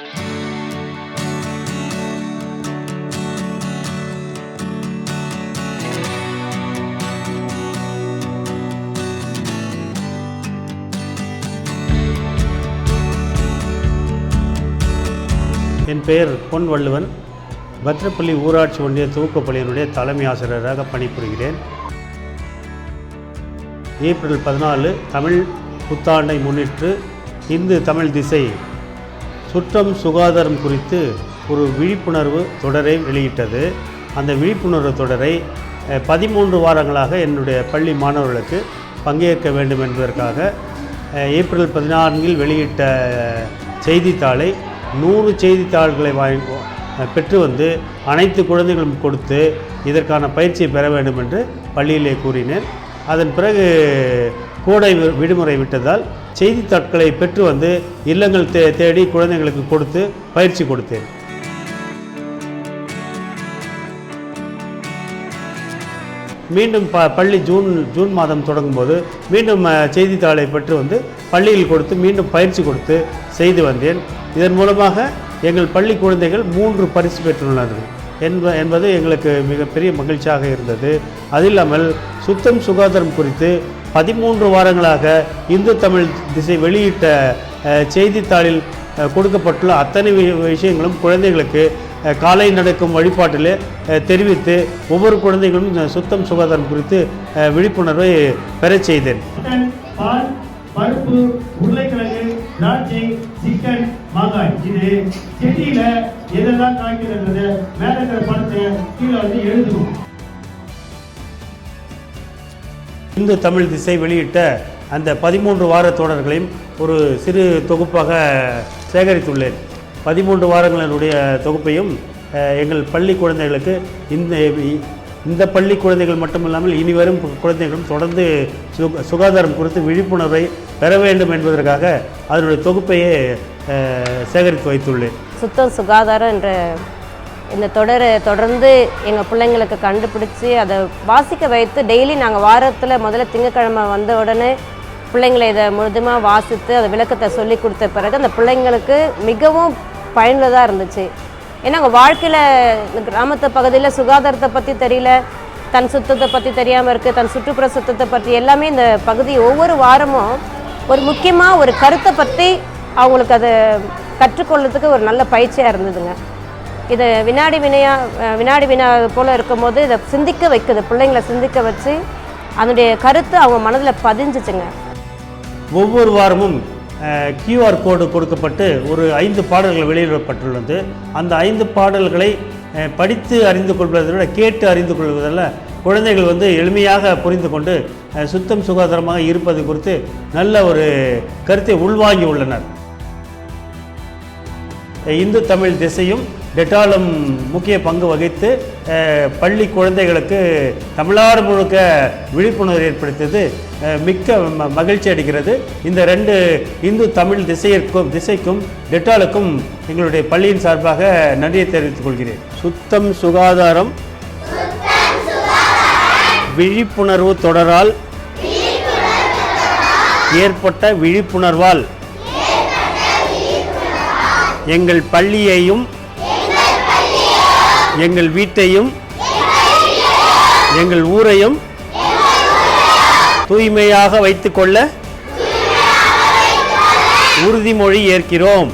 என் பெயர் பொன் வள்ளுவன். பத்ரப்பள்ளி ஊராட்சி ஒன்றிய துவக்கப்பள்ளியினுடைய தலைமை ஆசிரியராக பணிபுரிகிறேன். ஏப்ரல் பதினாலு தமிழ் புத்தாண்டை முன்னிட்டு இந்து தமிழ் திசை சுற்றம் சுகாதாரம் குறித்து ஒரு விழிப்புணர்வு தொடரை வெளியிட்டது. அந்த விழிப்புணர்வு தொடரை பதிமூன்று வாரங்களாக என்னுடைய பள்ளி மாணவர்களுக்கு பங்கேற்க வேண்டும் என்பதற்காக ஏப்ரல் பதினான்கில் வெளியிட்ட செய்தித்தாளை நூறு செய்தித்தாள்களை வாங்கி பெற்று வந்து அனைத்து குழந்தைகளும் கொடுத்து இதற்கான பயிற்சியை பெற வேண்டும் என்று பள்ளியிலே கூறினேன். அதன் பிறகு கோடை வி- விடுமுறை விட்டதால் செய்தித்தாட்களை பெற்று வந்து இல்லங்கள் தே தேடி குழந்தைங்களுக்கு கொடுத்து பயிற்சி கொடுத்தேன். மீண்டும் ப பள்ளி ஜூன் ஜூன் மாதம் தொடங்கும்போது மீண்டும் செய்தித்தாளை பெற்று வந்து பள்ளியில் கொடுத்து மீண்டும் பயிற்சி கொடுத்து செய்து வந்தேன். இதன் மூலமாக எங்கள் பள்ளி குழந்தைகள் மூன்று பரிசு பெற்றுள்ளனர். என்ப என்பது எங்களுக்கு மிகப்பெரிய மகிழ்ச்சியாக இருந்தது. அது இல்லாமல் சுத்தம் சுகாதாரம் குறித்து பதிமூன்று வாரங்களாக இந்து தமிழ் திசை வெளியிட்ட செய்தித்தாளில் கொடுக்கப்பட்டுள்ள அத்தனை விஷயங்களும் குழந்தைகளுக்கு காலை நடக்கும் வழிபாட்டிலே தெரிவித்து ஒவ்வொரு குழந்தைகளும் சுத்தம் சுகாதாரம் குறித்து விழிப்புணர்வை பெறச் செய்தேன். பால் பருப்பு உருளைக்கிழங்கு திராட்சை சிக்கன் மாங்காய். இது செடியில எதெல்லாம் காய்க்கிறது மேலே இருக்கிற படத்தை கீழே வந்து எழுதுவோம். இந்து தமிழ் திசை வெளியிட்ட அந்த பதிமூன்று வார தொடர்களையும் ஒரு சிறு தொகுப்பாக சேகரித்துள்ளேன். பதிமூன்று வாரங்களினுடைய தொகுப்பையும் எங்கள் பள்ளி குழந்தைகளுக்கு இந்த இந்த பள்ளி குழந்தைகள் மட்டுமில்லாமல் இனிவரும் குழந்தைகளும் தொடர்ந்து சுக சுகாதாரம் குறித்து விழிப்புணர்வை பெற வேண்டும் என்பதற்காக அதனுடைய தொகுப்பையே சேகரித்து வைத்துள்ளேன். சுத்தம் சுகாதாரம் என்ற இந்த தொடரை தொடர்ந்து எங்கள் பிள்ளைங்களுக்கு கண்டுபிடிச்சி அதை வாசிக்க வைத்து டெய்லி நாங்கள் வாரத்தில் முதல்ல திங்கக்கிழமை வந்த உடனே பிள்ளைங்களை இதை முழுதுமாக வாசித்து அதை விளக்கத்தை சொல்லி கொடுத்த பிறகு அந்த பிள்ளைங்களுக்கு மிகவும் பயனுள்ளதாக இருந்துச்சு. ஏன்னா அவங்க வாழ்க்கையில் இந்த கிராமத்து பகுதியில் சுகாதாரத்தை பற்றி தெரியல தன் சுத்தத்தை பற்றி தெரியாமல் இருக்குது தன் சுற்றுப்புற சுத்தத்தை பற்றி எல்லாமே இந்த பகுதி ஒவ்வொரு வாரமும் ஒரு முக்கியமாக ஒரு கருத்தை பற்றி அவங்களுக்கு அதை கற்றுக்கொள்றதுக்கு ஒரு நல்ல பயிற்சியாக இருந்ததுங்க. இது வினாடி வினையா வினாடி வினா போல் இருக்கும்போது இதை சிந்திக்க வைக்குது. பிள்ளைங்களை சிந்திக்க வச்சு அதனுடைய கருத்து அவங்க மனதில் பதிஞ்சிச்சுங்க. ஒவ்வொரு வாரமும் கியூஆர் கோடு கொடுக்கப்பட்டு ஒரு ஐந்து பாடல்கள் வெளியிடப்பட்டுள்ளது. அந்த ஐந்து பாடல்களை படித்து அறிந்து கொள்வதை விட கேட்டு அறிந்து கொள்வதில் குழந்தைகள் வந்து எளிமையாக புரிந்து கொண்டு சுத்தம் சுகாதாரமாக இருப்பது குறித்து நல்ல ஒரு கருத்தை உள்வாங்கி உள்ளனர். இந்து தமிழ் திசையும் டெட்டாலும் முக்கிய பங்கு வகித்து பள்ளி குழந்தைகளுக்கு தமிழ்நாடு முழுக்க விழிப்புணர்வு ஏற்படுத்தியது. மிக்க மகிழ்ச்சி அடைகிறது இந்த ரெண்டு இந்து தமிழ் திசையிற்கும் திசைக்கும் டெட்டாலுக்கும் எங்களுடைய பள்ளியின் சார்பாக நன்றியை தெரிவித்துக் கொள்கிறேன். சுத்தம் சுகாதாரம். விழிப்புணர்வு தொடரால் ஏற்பட்ட விழிப்புணர்வால் எங்கள் பள்ளியையும் எங்கள் வீட்டையும் எங்கள் ஊரையும் தூய்மையாக வைத்துக்கொள்ள உறுதிமொழி ஏற்கிறோம்.